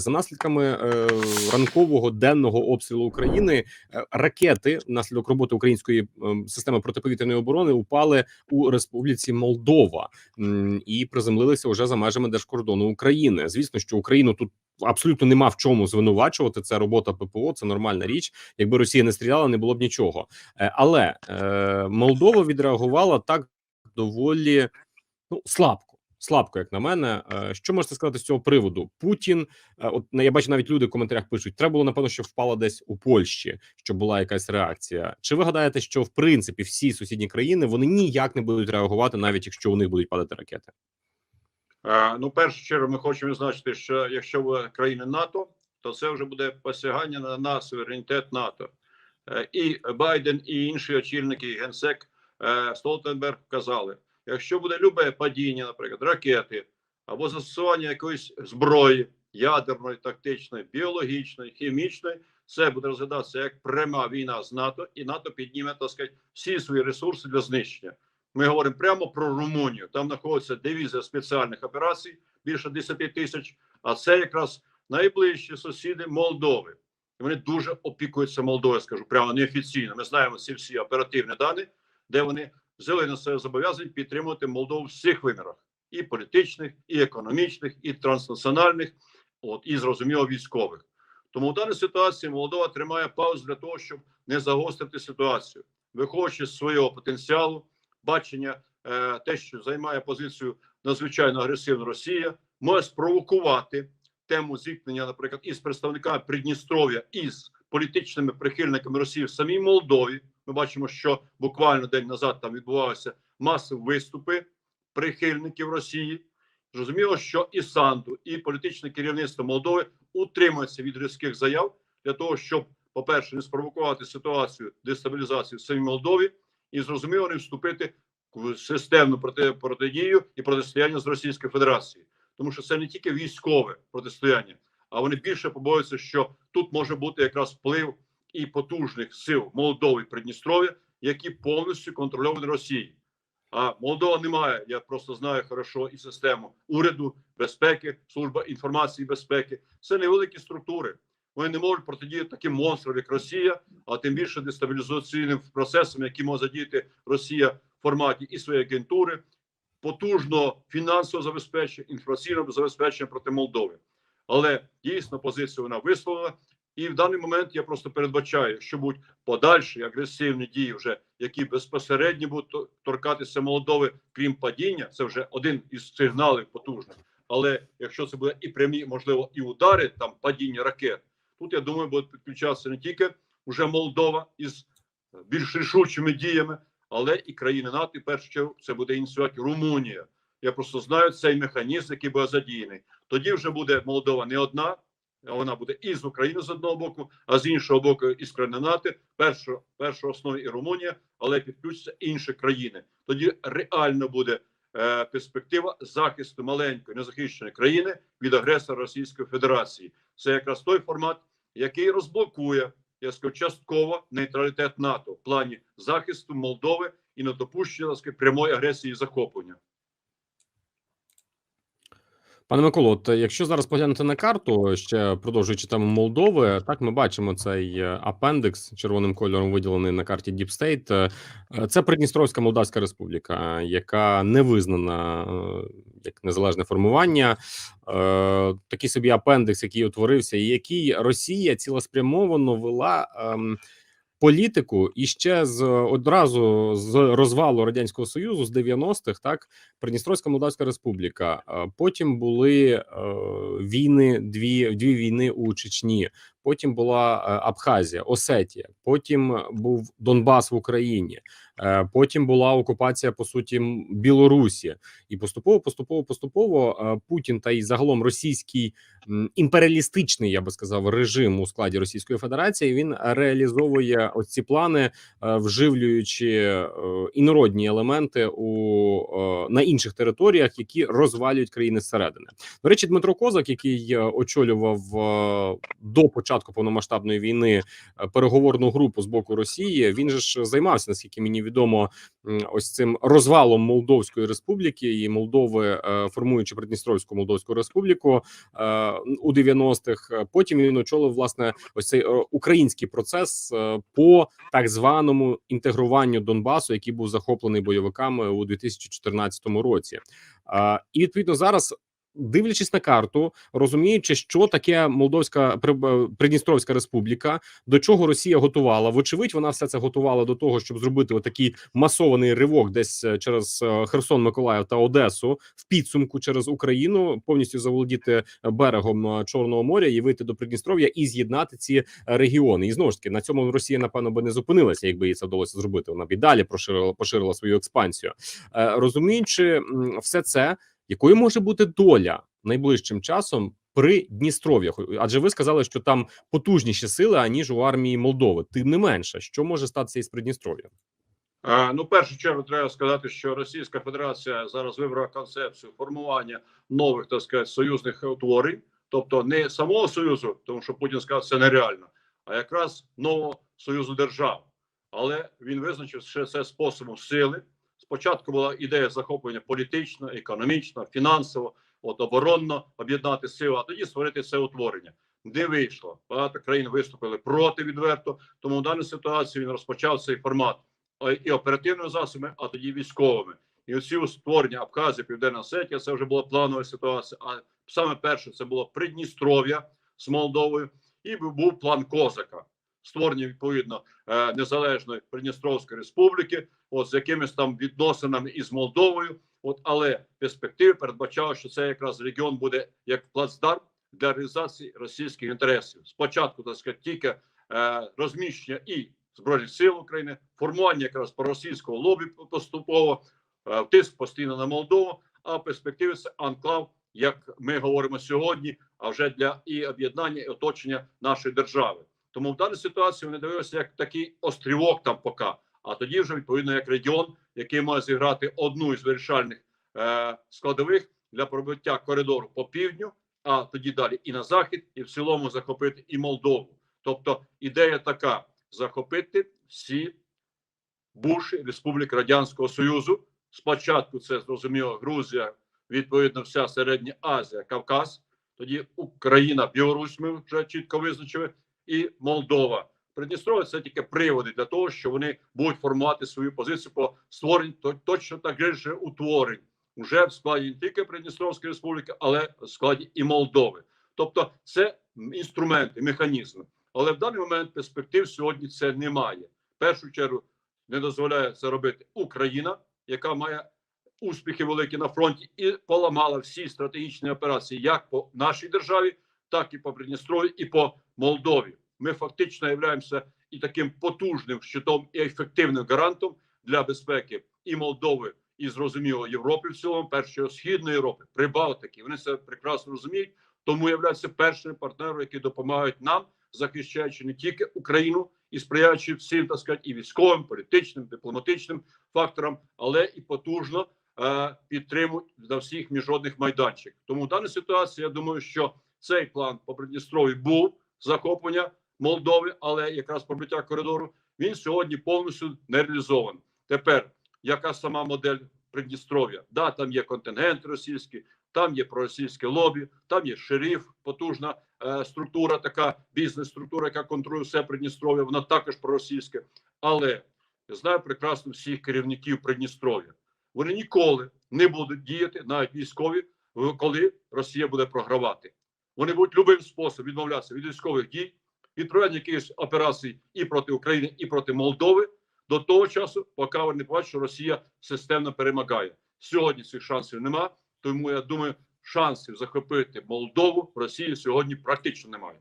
За наслідками е, ранкового денного обстрілу України е, ракети внаслідок роботи української е, системи протиповітряної оборони упали у Республіці Молдова і приземлилися вже за межами держкордону України. Звісно, що Україну тут абсолютно нема в чому звинувачувати. Це робота ППО, це нормальна річ. Якби Росія не стріляла, не було б нічого. Е, але е, Молдова відреагувала так доволі ну слабко. Слабко, як на мене, Е, що можете сказати з цього приводу? Путін, е, от я бачу, навіть люди в коментарях пишуть: треба було напевно, що впала десь у Польщі, щоб була якась реакція. Чи ви гадаєте, що в принципі всі сусідні країни вони ніяк не будуть реагувати, навіть якщо у них будуть падати ракети? Е, Ну, першу чергу, ми хочемо відзначити, що якщо ви країни НАТО, то це вже буде посягання на, на суверенітет НАТО. І Байден, і інші очільники, і генсек Столтенберг казали: якщо буде любе падіння, наприклад, ракети або застосування якоїсь зброї ядерної, тактичної, біологічної, хімічної, це буде розглядатися як пряма війна з НАТО, і НАТО підніме так сказати, всі свої ресурси для знищення. Ми говоримо прямо про Румунію. Там знаходиться дивізія спеціальних операцій більше 10 тисяч. А це якраз найближчі сусіди Молдови. І вони дуже опікуються Молдовою, скажу прямо неофіційно. Ми знаємо ці всі оперативні дані, де вони на себе зобов'язання підтримувати Молдову в всіх вимірах: і політичних, і економічних, і транснаціональних, от і зрозуміло військових. Тому в даній ситуації Молдова тримає паузу для того, щоб не загострити ситуацію, виходячи з свого потенціалу бачення, е, те, що займає позицію надзвичайно агресивна Росія, може спровокувати тему зіткнення, наприклад, із представниками Придністров'я із політичними прихильниками Росії в самій Молдові. Ми бачимо, що буквально день назад там відбувалися масові виступи прихильників Росії. Зрозуміло, що і Санду, і політичне керівництво Молдови утримується від різких заяв для того, щоб, по-перше, не спровокувати ситуацію дестабілізації в самій Молдові, і зрозуміло, не вступити в системну проти, протидію і протистояння з Російською Федерацією, тому що це не тільки військове протистояння, а вони більше побоюються, що тут може бути якраз вплив і потужних сил Молдови і Придністров'я, які повністю контрольовані Росією. А Молдова не має, я просто знаю хорошо і систему уряду безпеки, служба інформації безпеки. Це невеликі структури. Вони не можуть протидіяти таким монстрам, як Росія, а тим більше дестабілізаційним процесам, які може задіяти Росія в форматі і своєї агентури, потужного фінансового забезпечення, інформаційного забезпечення проти Молдови. Але дійсно позицію вона висловила. І в даний момент я просто передбачаю, що будуть подальші агресивні дії, вже які безпосередньо будуть тор- торкатися Молдови, крім падіння. Це вже один із сигналів потужних. Але якщо це буде і прямі, можливо, і удари, там падіння ракет, тут я думаю, будуть підключатися не тільки вже Молдова із більш рішучими діями, але і країни НАТО. І першу чергу це буде ініціювати Румунія. Я просто знаю цей механізм, який буде задіяний. Тоді вже буде Молдова не одна, вона буде і з України з одного боку, а з іншого боку, із країни НАТО, першого основі і Румунія, але підключаться інші країни. Тоді реально буде е, перспектива захисту маленької незахищеної країни від агресора Російської Федерації. Це якраз той формат, який розблокує я скажу, частково нейтралітет НАТО в плані захисту Молдови і недопущення прямої агресії і захоплення. Пане Миколо, от е, якщо зараз поглянути на карту, ще продовжуючи тему Молдови, так ми бачимо цей е, апендекс червоним кольором виділений на карті Deep State. Е, Це Придністровська Молдавська Республіка, яка не визнана як незалежне формування. Такий собі апендекс, який утворився, і який Росія цілеспрямовано вела. Політику і ще з одразу з розвалу радянського союзу з 90-х, так Придністровська Молдавська Республіка. Е, Потім були е, війни, дві дві війни у Чечні. Потім була е, Абхазія, Осетія. Потім був Донбас в Україні. Е, Потім була окупація по суті Білорусі, і поступово, поступово, поступово е, Путін та й загалом російський імперіалістичний, я би сказав, режим у складі Російської Федерації. Він реалізовує ось ці плани, е, вживлюючи е, інородні елементи у е, на інших територіях, які розвалюють країни зсередини. До речі, Дмитро Козак, який е, очолював е, до початку повномасштабної війни е, переговорну групу з боку Росії, він же ж займався, наскільки мені відомо ось цим розвалом Молдовської республіки і Молдови, е, формуючи Придністровську Молдовську республіку е, у 90-х. Е, Потім він очолив власне ось цей український процес по так званому інтегруванню Донбасу, який був захоплений бойовиками у 2014 році. І відповідно зараз. Дивлячись на карту, розуміючи, що таке Молдовська При- Придністровська Республіка, до чого Росія готувала. Вочевидь, вона все це готувала до того, щоб зробити отакий масований ривок десь е, через е, Херсон, Миколаїв та Одесу в підсумку через Україну, повністю заволодіти берегом е, Чорного моря і вийти до Придністров'я і з'єднати ці е, регіони. І знову ж таки на цьому Росія напевно би не зупинилася, якби їй це вдалося зробити. Вона б і далі поширила поширила свою експансію, Е, розуміючи все це, якою може бути доля найближчим часом при Дністров'ях? Адже ви сказали, що там потужніші сили аніж у армії Молдови. Тим не менше, що може статися із Придністров'ям? Е, Ну, в першу чергу треба сказати, що Російська Федерація зараз вибрала концепцію формування нових так сказати, союзних утворень, тобто не самого союзу, тому що Путін сказав, це нереально, а якраз нового союзу держав. Але він визначив, що це способом сили. Спочатку була ідея захоплення політично, економічно, фінансово, от оборонно об'єднати сили, а тоді створити це утворення. Не вийшло. Багато країн виступили проти відверто. Тому в даній ситуації він розпочав цей формат е, і оперативними засобами, а тоді військовими. І оці створення Абхазії, Південна Осетія, це вже була планова ситуація. А саме перше це було Придністров'я з Молдовою, і був план Козака. Створення відповідно е, незалежної Придністровської республіки, от з якимись там відносинами із Молдовою. От але перспективи передбачали, що це якраз регіон буде як плацдарм для реалізації російських інтересів. Спочатку так сказати, тільки е, розміщення і збройних сил України, формування якраз проросійського лобі поступово, е, тиск постійно на Молдову. А в перспективі це анклав, як ми говоримо сьогодні, а вже для і об'єднання і оточення нашої держави. Тому в даній ситуації вони дивилися як такий острівок там поки, а тоді вже відповідно як регіон, який має зіграти одну із вирішальних е, складових для пробиття коридору по півдню, а тоді далі і на захід, і в цілому захопити і Молдову. Тобто ідея така: захопити всі бувші республіки Радянського Союзу. Спочатку це зрозуміло Грузія, відповідно, вся Середня Азія, Кавказ, тоді Україна, Білорусь. Ми вже чітко визначили, і Молдова. Придністров'я це тільки приводи для того, що вони будуть формувати свою позицію по створенню то- точно таких же утворень вже в складі не тільки Придністровської республіки, але в складі і Молдови. Тобто, це інструменти, механізми. Але в даний момент перспектив сьогодні це немає. В першу чергу не дозволяє це робити Україна, яка має успіхи великі на фронті, і поламала всі стратегічні операції, як по нашій державі, так і по Придністров'ю, і по Молдові. Ми фактично являємося і таким потужним щитом і ефективним гарантом для безпеки і Молдови, і зрозуміло Європи в цілому, першої східної Європи, Прибалтики. Вони це прекрасно розуміють, тому являються першими партнерами, які допомагають нам, захищаючи не тільки Україну і сприяючи всім так сказати, і військовим, політичним, дипломатичним факторам, але і потужно е, підтримують на всіх міжнародних майданчиках. Тому в даній ситуації я думаю, що цей план по Придністров'ю був захоплення Молдови, але якраз пробиття коридору він сьогодні повністю не реалізований. Тепер яка сама модель Придністров'я? Да, там є контингент російський, там є проросійське лобі, там є шериф, потужна е, структура, така бізнес-структура, яка контролює все Придністров'я. Вона також проросійська. Але я знаю прекрасно всіх керівників Придністров'я. Вони ніколи не будуть діяти, навіть військові, коли Росія буде програвати. Вони будуть любим способом відмовлятися від військових дій, від проведення якихось операцій і проти України, і проти Молдови до того часу, поки вони не побачать, що Росія системно перемагає. Сьогодні цих шансів нема. Тому я думаю, шансів захопити Молдову Росії сьогодні практично немає.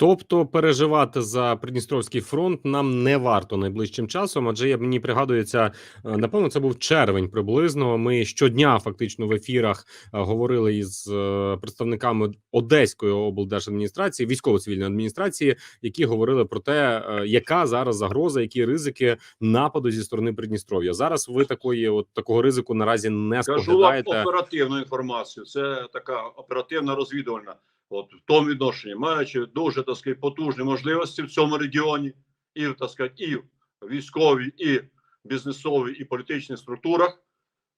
Тобто переживати за Придністровський фронт нам не варто найближчим часом, адже я мені пригадується, е, напевно, це був червень приблизно. Ми щодня фактично в ефірах е, говорили із е, представниками Одеської облдержадміністрації, військово-цивільної адміністрації, які говорили про те, яка зараз загроза, які ризики нападу зі сторони Придністров'я. Зараз ви такої, от такого ризику наразі не Кажу вам оперативну інформацію. Це така оперативна розвідувальна. От в тому відношенні, маючи дуже так сказати, потужні можливості в цьому регіоні, і так сказати, і військові, і бізнесових і політичних структурах,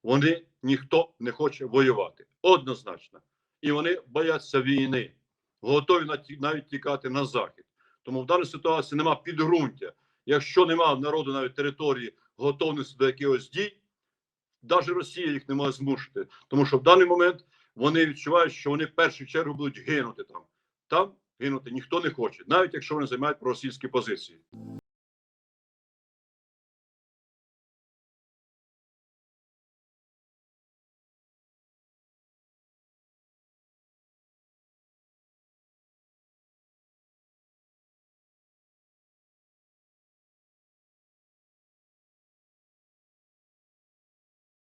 вони ніхто не хоче воювати. Однозначно. І вони бояться війни, готові навіть тікати на захід. Тому в даній ситуації нема підґрунтя. Якщо нема в народу навіть території готовності до якихось дій, навіть Росія їх не може змусити. Тому що в даний момент вони відчувають, що вони в першу чергу будуть гинути там. Там гинути ніхто не хоче, навіть якщо вони займають проросійські позиції.